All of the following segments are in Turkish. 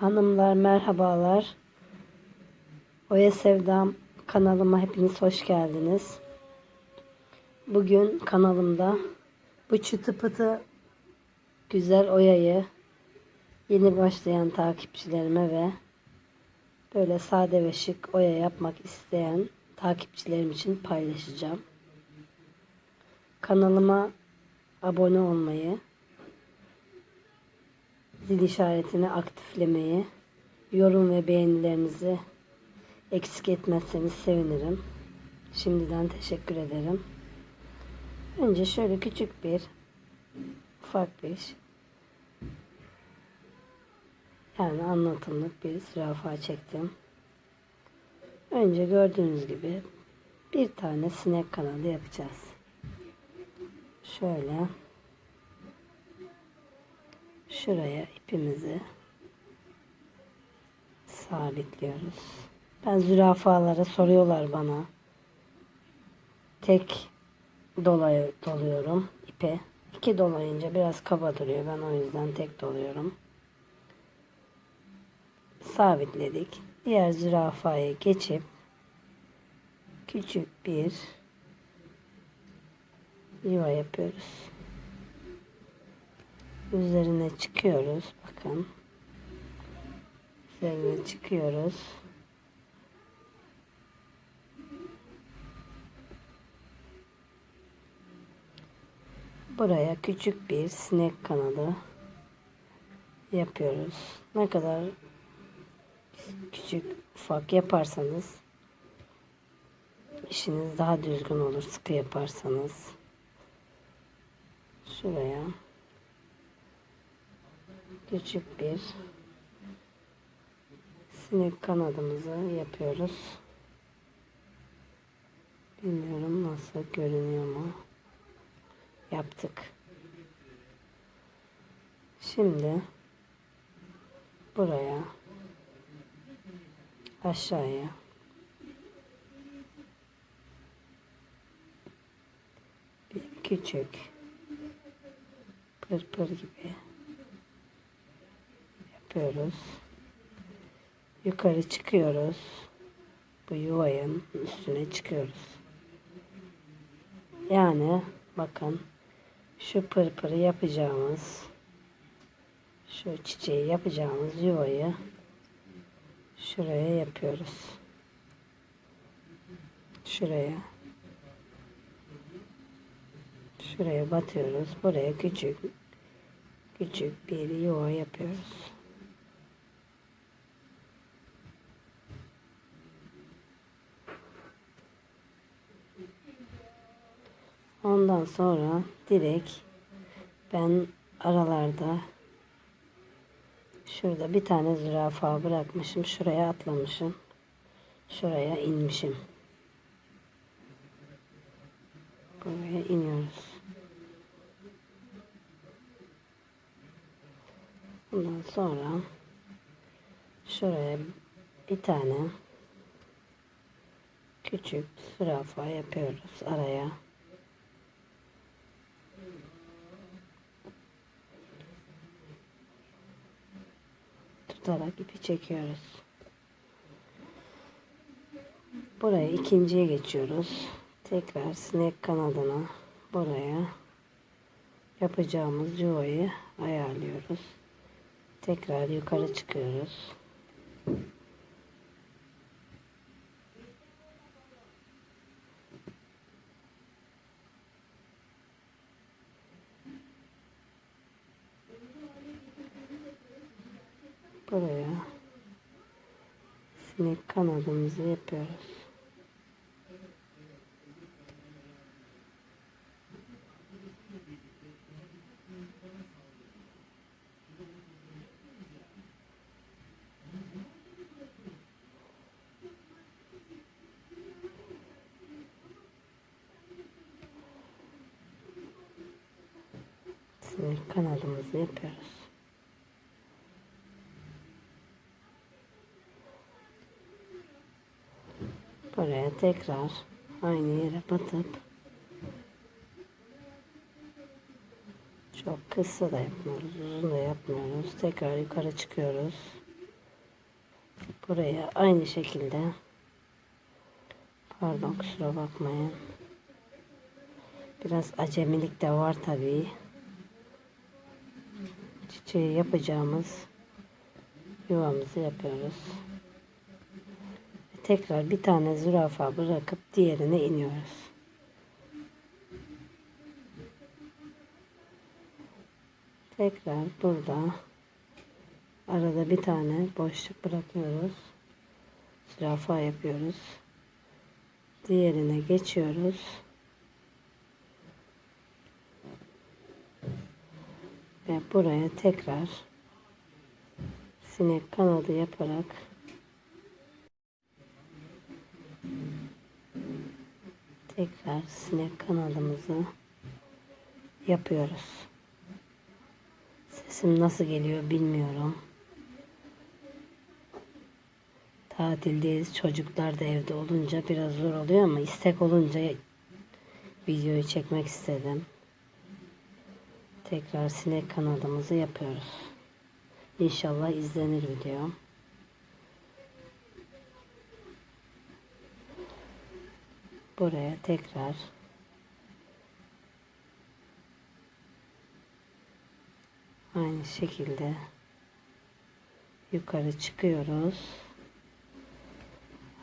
Hanımlar merhabalar. Oya Sevdam kanalıma hepiniz hoş geldiniz. Bugün kanalımda bu çıtı pıtı güzel Oya'yı yeni başlayan takipçilerime ve böyle sade ve şık Oya yapmak isteyen takipçilerim için paylaşacağım. Kanalıma abone olmayı, zil işaretini aktiflemeyi, yorum ve beğenilerinizi eksik etmezseniz sevinirim. Şimdiden teşekkür ederim. Önce şöyle küçük bir ufak bir yani anlatımlık bir zürafa çektim. Önce gördüğünüz gibi bir tane sinek kanadı yapacağız. Şöyle şuraya ipimizi sabitliyoruz. Ben zürafalara soruyorlar bana. Tek dolay doluyorum ipe. İki dolayınca biraz kaba duruyor. Ben o yüzden tek doluyorum. Sabitledik. Diğer zürafaya geçip küçük bir yuva yapıyoruz. Üzerine çıkıyoruz. Bakın. Üzerine çıkıyoruz. Buraya küçük bir sinek kanadı yapıyoruz. Ne kadar küçük ufak yaparsanız işiniz daha düzgün olur. Sıkı yaparsanız. Şuraya küçük bir sinek kanadımızı yapıyoruz. Bilmiyorum nasıl görünüyor mu? Yaptık. Şimdi buraya aşağıya bir küçük pırpır gibi yapıyoruz. Yukarı çıkıyoruz. Bu yuvanın üstüne çıkıyoruz. Yani bakın şu pırpırı yapacağımız şu çiçeği yapacağımız yuvayı şuraya yapıyoruz. Şuraya şuraya batıyoruz. Buraya küçük küçük bir yuva yapıyoruz. Ondan sonra direkt ben aralarda şurada bir tane zürafa bırakmışım. Şuraya atlamışım. Şuraya inmişim. Buraya iniyoruz. Ondan sonra şuraya bir tane küçük zürafa yapıyoruz araya. Tutarak ipi çekiyoruz. Buraya ikinciye geçiyoruz. Tekrar sinek kanadına buraya yapacağımız yuvayı ayarlıyoruz. Tekrar yukarı çıkıyoruz. Buraya sinek kanadımızı yapıyoruz. Sinek kanadımızı yapıyoruz. Buraya tekrar aynı yere batıp çok kısa da yapmıyoruz, uzun da yapmıyoruz. Tekrar yukarı çıkıyoruz. buraya aynı şekilde pardon kusura bakmayın biraz acemilik de var tabii çiçeği yapacağımız yuvamızı yapıyoruz tekrar bir tane zürafa bırakıp diğerine iniyoruz. Tekrar burada arada bir tane boşluk bırakıyoruz. Zürafa yapıyoruz. Diğerine geçiyoruz. Ve buraya tekrar sinek kanadı yaparak tekrar sinek kanadımızı yapıyoruz. Sesim nasıl geliyor bilmiyorum. Tatildeyiz. Çocuklar da evde olunca biraz zor oluyor ama istek olunca videoyu çekmek istedim. Tekrar sinek kanadımızı yapıyoruz. İnşallah izlenir video. Buraya tekrar aynı şekilde yukarı çıkıyoruz.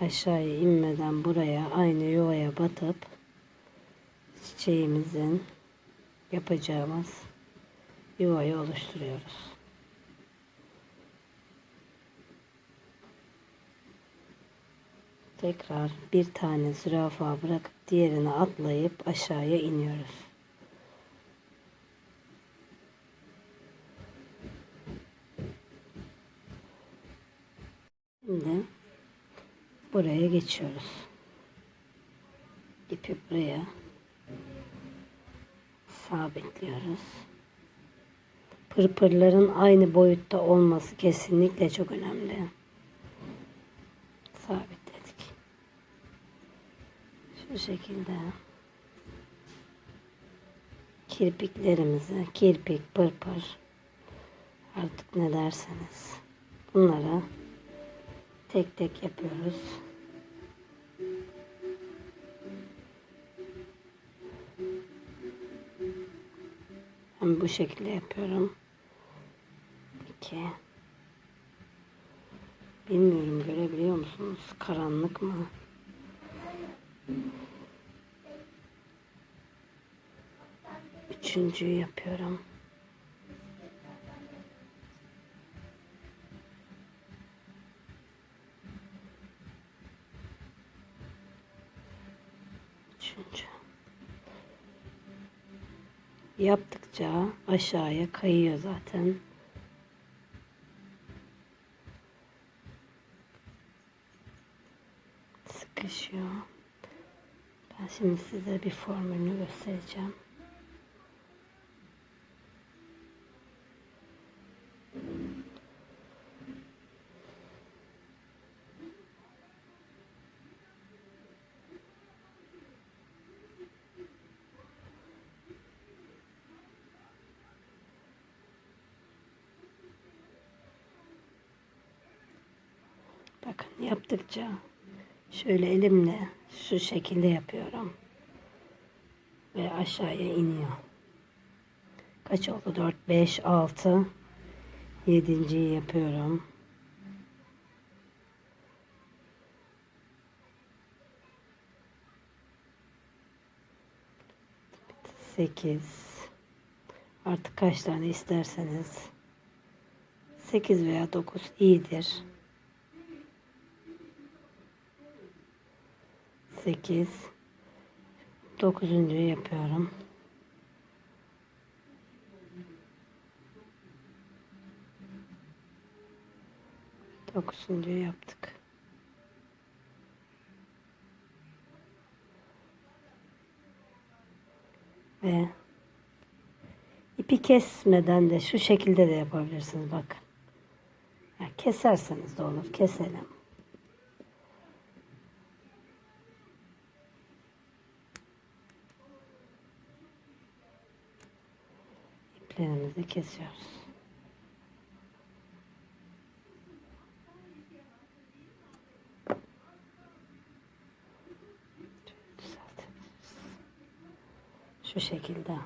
Aşağıya inmeden buraya aynı yuvaya batıp çiçeğimizin yapacağımız yuvayı oluşturuyoruz. Tekrar bir tane zürafa bırakıp diğerine atlayıp aşağıya iniyoruz. Şimdi buraya geçiyoruz. İpi buraya sabitliyoruz. Pırpırların aynı boyutta olması kesinlikle çok önemli. Sabitledik. Şu şekilde kirpiklerimizi, kirpik, pırpır artık ne derseniz bunlara tek tek yapıyoruz. Ben bu şekilde yapıyorum. İki. Bilmiyorum görebiliyor musunuz? Karanlık mı? Üçüncüyü yapıyorum. Üçüncü. Yaptıkça aşağıya kayıyor zaten. Sıkışıyor. Ben şimdi size bir formülünü göstereceğim. Bakın yaptıkça şöyle elimle şu şekilde yapıyorum. Ve aşağıya iniyor. Kaç oldu? 4, 5, 6. Yedinciyi yapıyorum. Sekiz. Artık kaç tane isterseniz. Sekiz veya dokuz iyidir. 8 dokuzuncuyu yapıyorum. Dokuzuncuyu yaptık. Ve ipi kesmeden de şu şekilde de yapabilirsiniz bakın. Ya keserseniz de olur. Keselim. şekilde kesiyoruz. Şu şekilde.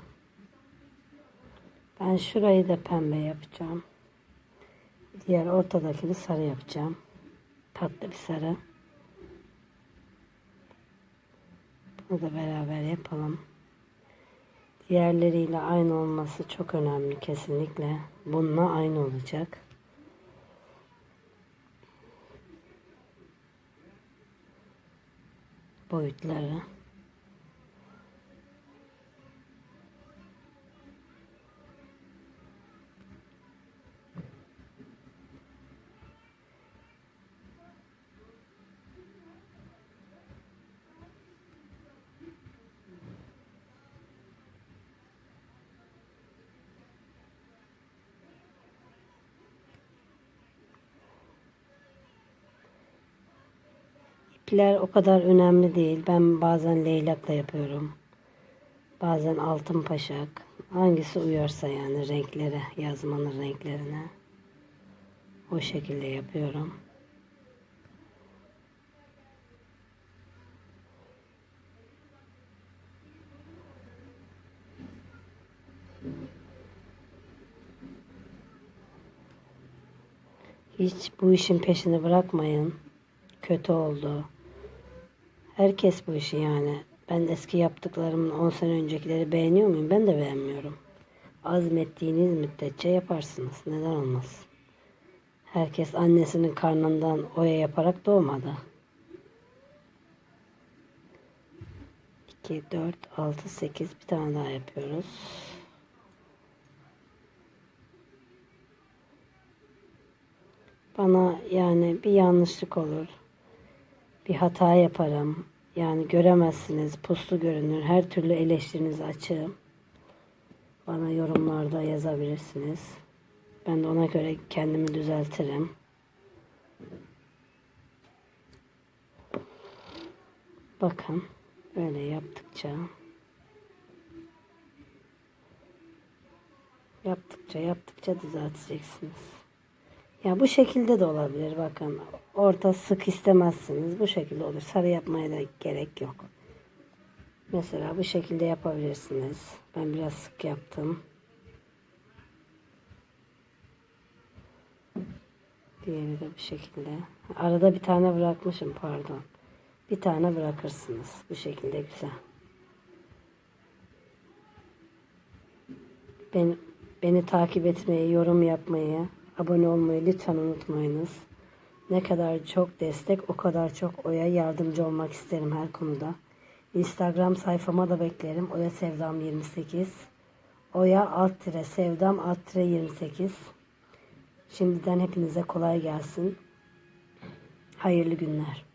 Ben şurayı da pembe yapacağım. Diğer ortadakini sarı yapacağım. Tatlı bir sarı. Bunu da beraber yapalım. Diğerleriyle aynı olması çok önemli kesinlikle. Bununla aynı olacak. Boyutları. İpler o kadar önemli değil. Ben bazen leylakla yapıyorum. Bazen altın paşak. Hangisi uyarsa yani renklere, yazmanın renklerine. O şekilde yapıyorum. Hiç bu işin peşini bırakmayın. Kötü oldu. Herkes bu işi yani. Ben eski yaptıklarımın 10 sene öncekileri beğeniyor muyum? Ben de beğenmiyorum. Azmettiğiniz müddetçe yaparsınız. Neden olmaz? Herkes annesinin karnından oya yaparak doğmadı. 2, 4, 6, 8 bir tane daha yapıyoruz. Bana yani bir yanlışlık olur. Bir hata yaparım. Yani göremezsiniz, puslu görünür. Her türlü eleştirinizi açığım. Bana yorumlarda yazabilirsiniz. Ben de ona göre kendimi düzeltirim. Bakın böyle yaptıkça yaptıkça yaptıkça düzelteceksiniz. Ya bu şekilde de olabilir bakın. Orta sık istemezsiniz. Bu şekilde olur. Sarı yapmaya da gerek yok. Mesela bu şekilde yapabilirsiniz. Ben biraz sık yaptım. Diğeri de bu şekilde. Arada bir tane bırakmışım pardon. Bir tane bırakırsınız. Bu şekilde güzel. Beni, beni takip etmeyi, yorum yapmayı, abone olmayı lütfen unutmayınız. Ne kadar çok destek o kadar çok Oya yardımcı olmak isterim her konuda. Instagram sayfama da beklerim. Oya Sevdam 28. Oya alt tire Sevdam alt tire 28. Şimdiden hepinize kolay gelsin. Hayırlı günler.